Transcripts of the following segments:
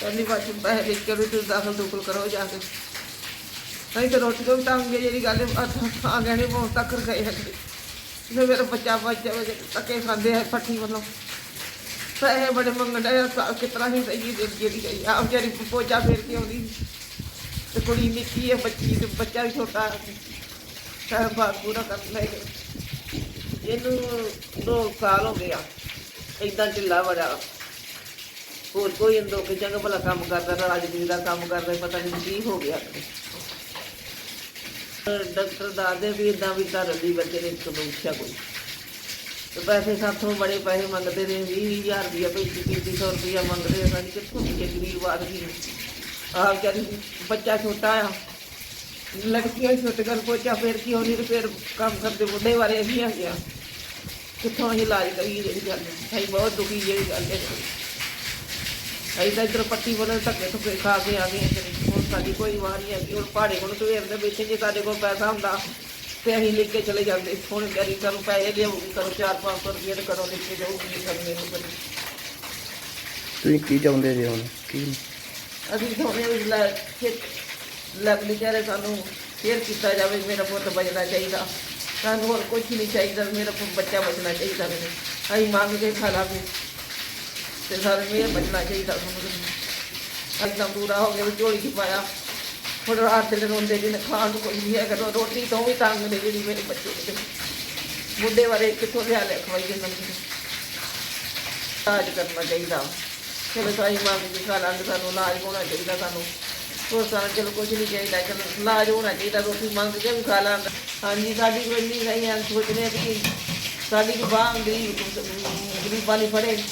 ਕਹਿੰਦੀ ਬਾਅਦ ਪੈਸੇ ਲਿਖ ਕੇ ਵੀ ਤੁਸੀਂ ਦਾਖਲ ਦੁਖਲ ਕਰੋ ਜਾ ਕੇ। ਨਹੀਂ ਤੇ ਰੋਟੀ ਤੋਂ ਵੀ ਤੰਗ ਜਿਹੜੀ ਗੱਲ ਹੈ, ਆ ਗਏ ਨਹੀਂ ਬਹੁਤ ਤੱਕ ਗਏ ਹੈਗੇ। ਜੇ ਮੇਰਾ ਬੱਚਾ ਬੱਚਾ ਵਜੇ ਤੱਕੇ ਖਾਂਦੇ ਹੈ ਪੱਠੀ ਵੱਲੋਂ। ਪੈਸੇ ਬੜੇ ਮੰਗਦੇ ਆ ਕਿਤਨਾ ਹੀ ਸਹੀ ਦੇ ਜਿਹੜੀ ਗਈ ਆ ਵਿਚਾਰੀ ਪੋਚਾ ਫੇਰ ਕੇ ਆਉਂਦੀ। ਤੇ ਕੁੜੀ ਨਿੱਕੀ ਹੈ ਬੱਚੀ ਤੇ ਬੱਚਾ ਵੀ ਛੋਟਾ। ਹੈ ਸਾਰਾ ਬਾਤ ਪੂਰਾ ਕਰ ਲੈ ਗਏ ਇਹਨੂੰ ਦੋ ਸਾਲ ਹੋ ਗਿਆ ਇਦਾਂ ਢਿੱਲਾ ਬੜਾ। ਹੋਰ ਕੋਈ ਅੰਦੋ ਕਿ ਜਗ੍ਹਾ ਭਲਾ ਕੰਮ ਕਰਦਾ ਰਾਜਨੀਤੀ ਦਾ ਕੰਮ ਕਰਦਾ, ਪਤਾ ਨਹੀਂ ਕੀ ਹੋ ਗਿਆ। ਡਾਕਟਰ ਦੱਸਦੇ ਵੀ ਇਦਾਂ ਵੀ ਧਰ ਲਈ ਬੱਚੇ ਨੇ ਇੱਕ ਪੁੱਛਿਆ ਕੋਈ। ਤੇ ਪੈਸੇ ਸਾਥੋਂ ਬੜੇ ਪੈਸੇ ਮੰਗਦੇ ਨੇ 20000 ਰੁਪਇਆ ਪੈਂਤੀ ਪੈਂਤੀ ਸੌ ਰੁਪਇਆ ਮੰਗਦੇ ਆ ਸਾਡੀ ਕਿੱਥੋਂ ਦੀ ਗਰੀਬ ਆਦਮੀ ਆਹ ਵਿਚਾਰੀ ਬੱਚਾ ਛੋਟਾ ਆ, ਲੜਕੀਆਂ ਛੋਟੇ ਕਰ ਪੋਚਾ ਫਿਰ ਕੀ ਹੋਣੀ ਤੇ ਫੇਰ ਕੰਮ ਕਰਦੇ ਬੁੱਢੇ ਵਾਲੇ ਅਸੀਂ ਆ ਗਿਆ। ਕਿੱਥੋਂ ਅਸੀਂ ਇਲਾਜ ਕਰੀਏ ਜਿਹੜੀ ਗੱਲ ਹੈ। ਅਸੀਂ ਬਹੁਤ ਦੁਖੀ ਜਿਹੜੀ ਗੱਲ ਹੈ। ਅਸੀਂ ਤਾਂ ਇੱਧਰ ਪੱਟੀ ਬੋਲੇ ਧੱਕੇ ਧੁੱਕੇ ਖਾ ਕੇ ਆ ਗਏ ਇੱਧਰ। ਹੁਣ ਸਾਡੀ ਕੋਈ ਵਾਰ ਨਹੀਂ ਹੈਗੀ ਹੁਣ ਪਹਾੜੇ ਕੋਲ ਸਵੇਰ ਦੇ ਬੈਠੇ ਜੇ ਸਾਡੇ ਕੋਲ ਪੈਸਾ ਹੁੰਦਾ ਤੇ ਅਸੀਂ ਲਿਖ ਕੇ ਚਲੇ ਜਾਂਦੇ। ਹੁਣ ਗਰੀ ਸਾਨੂੰ ਪੈਸੇ ਲਿਆਉਗੀ ਕਰੋ 4-500 ਰੁਪਏ ਤੇ ਕਰੋ ਲਿਖ ਕੇ ਜਾਊਗੀ ਕਰਨੇ ਨੂੰ ਕਰੀ ਤੁਸੀਂ ਕੀ ਚਾਹੁੰਦੇ ਜੀ ਹੁਣ? ਕੀ? ਅਸੀਂ ਸੋਨੇ ਵੀ ਲੈ ਲੱਗ ਵਿਚਾਰੇ ਸਾਨੂੰ ਫੇਰ ਕੀਤਾ ਜਾਵੇ ਮੇਰਾ ਪੁੱਤ ਬਚਣਾ ਚਾਹੀਦਾ। ਸਾਨੂੰ ਹੋਰ ਕੁਝ ਨਹੀਂ ਚਾਹੀਦਾ ਮੇਰਾ ਪੁੱਤ ਬੱਚਾ ਬਚਣਾ ਚਾਹੀਦਾ ਮੈਨੂੰ। ਅਸੀਂ ਮੰਗ ਕੇ ਖਾ ਲਾਂਗੇ। ਤੇ ਸਾਰੇ ਮੇਰਾ ਬਚਣਾ ਚਾਹੀਦਾ ਸਾਨੂੰ ਇੱਕਦਮ ਪੂਰਾ ਹੋ ਗਿਆ ਵੀ ਝੋਲੀ 'ਚ ਪਾਇਆ। ਹੁਣ ਰਾਤ ਦੇ ਰੋਂਦੇ ਜਿਹਨੇ ਖਾਣ ਨੂੰ ਕੋਈ ਨਹੀਂ ਹੈ ਕਰੋ ਰੋਟੀ ਤੋਂ ਵੀ ਤੰਗ ਨੇ ਜਿਹੜੀ ਮੇਰੇ ਬੱਚੇ ਦੇ। ਬੁੱਢੇ ਵਾਲੇ ਕਿੱਥੋਂ ਲਿਆ ਲੈ ਖਵਾਈਏ ਨੰਗੀ ਇਲਾਜ ਕਰਨਾ ਚਾਹੀਦਾ। ਚਲੋ ਸਾਈ ਮੰਗ ਕੇ ਖਾ ਲਾਂਗੇ ਸਾਨੂੰ, ਇਲਾਜ ਹੋਣਾ ਚਾਹੀਦਾ ਸਾਨੂੰ। ਹੋਰ ਸਾਨੂੰ ਚਲੋ ਕੁਝ ਨਹੀਂ ਚਾਹੀਦਾ, ਚਲੋ ਇਲਾਜ ਹੋਣਾ ਚਾਹੀਦਾ, ਰੋਟੀ ਮੰਗ ਕੇ ਵੀ ਖਾ ਲਾਂਗੇ ਹਾਂਜੀ, ਸਾਡੀ ਕੋਈ ਨਹੀਂ ਨਹੀਂ ਆਂ, ਸੋਚਦੇ ਹਾਂ ਕਿ ਸਾਡੀ ਕੋਈ ਬਾਂਹ ਗਰੀਬ ਗਰੀਬਾਂ ਨਹੀਂ ਫੜੇ।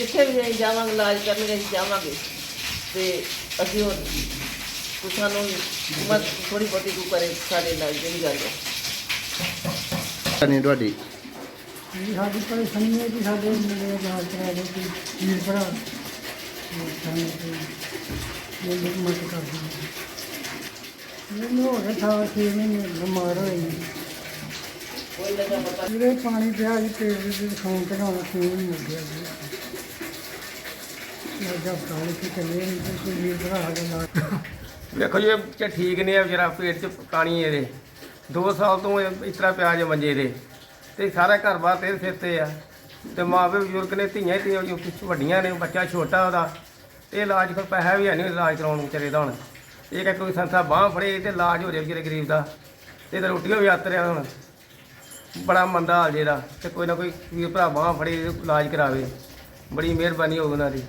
ਜਿੱਥੇ ਵੀ ਅਸੀਂ ਜਾਵਾਂਗੇ ਇਲਾਜ ਕਰਨ ਅਸੀਂ ਜਾਵਾਂਗੇ। ਤੇ ਅਸੀਂ ਹੋਰ ਕੁਛ ਸਾਨੂੰ ਮਤ ਥੋੜੀ ਬਹੁਤੀ ਕੋ ਕਰੇ ਸਾਡੇ ਨਾਲ ਜਿਹੜੀ ਗੱਲ ਹੈ। ਨਹੀਂ ਤੁਹਾਡੀ। ਜੀ ਸਾਡੀ ਪਰੇਸ਼ਾਨੀ ਹੈ ਕਿ ਸਾਡੇ ਮੇਰੇ ਨਾਲ ਕਰਾ ਦੇ ਕਿ ਵੀਰ ਭਰਾ ਉਹ ਸਾਨੂੰ ਕੋਈ ਇਹ ਮਦਦ ਕਰ ਦਿਓ ਮੈਨੂੰ ਹੋ ਗਿਆ ਥਾ ਛੇ ਮਹੀਨੇ ਬਿਮਾਰ ਹੋਏ ਨੇ। ਕੋਈ ਲੱਗਾ ਪਤਾ ਜਿਹੜੇ ਪਾਣੀ ਪਿਆ ਜੀ ਪੇਟ ਦੇ ਵਿੱਚ ਖਾਣ ਤੇ ਖਾਣਾ ਛੇ ਮਹੀਨੇ ਹੋ ਗਿਆ ਜੀ ਵੇਖੋ ਜੀ, ਇਹ ਬੱਚਾ ਠੀਕ ਨਹੀਂ ਹੈ ਵਿਚਾਰਾ, ਪੇਟ 'ਚ ਪਾਣੀ ਇਹਦੇ। 2 ਸਾਲ ਤੋਂ ਇਹ ਇਸ ਤਰ੍ਹਾਂ ਪਿਆ ਜੇ ਮੰਜੇ ਦੇ ਤੇ ਸਾਰਾ ਘਰ-ਬਾਰ ਤੇਰੇ ਸਿਰ ਤੇ ਆ। ਤੇ ਮਾਪੇ ਬਜ਼ੁਰਗ ਨੇ, ਧੀਆਂ ਹੀ ਧੀਆਂ ਜੋ ਕੁਛ ਵੱਡੀਆਂ ਨੇ, ਬੱਚਾ ਛੋਟਾ ਉਹਦਾ। ਤੇ ਇਲਾਜ ਕੋਲ ਪੈਸਾ ਵੀ ਹੈ ਨਹੀਂ ਇਲਾਜ ਕਰਾਉਣ ਨੂੰ ਵਿਚਾਰੇ ਦਾ ਹੁਣ। ਇਹ ਕਿ ਕੋਈ ਸੰਸਥਾ ਬਾਹ ਫੜੇ ਤੇ ਇਲਾਜ ਹੋ ਜਾਏ ਵਿਚਾਰੇ ਗਰੀਬ ਦਾ। ਤੇ ਤਾਂ ਰੋਟੀਆਂ ਵੀ ਆਤਰਿਆ ਹੁਣ। ਬੜਾ ਮੰਦਾ ਹਾਲ ਜੇ ਦਾ ਤੇ ਕੋਈ ਨਾ ਕੋਈ ਵੀਰ ਭਰਾ ਬਾਹ ਫੜੇ, ਇਲਾਜ ਕਰਾਵੇ। ਬੜੀ ਮਿਹਰਬਾਨੀ ਹੋਵੇ ਉਹਨਾਂ ਦੀ।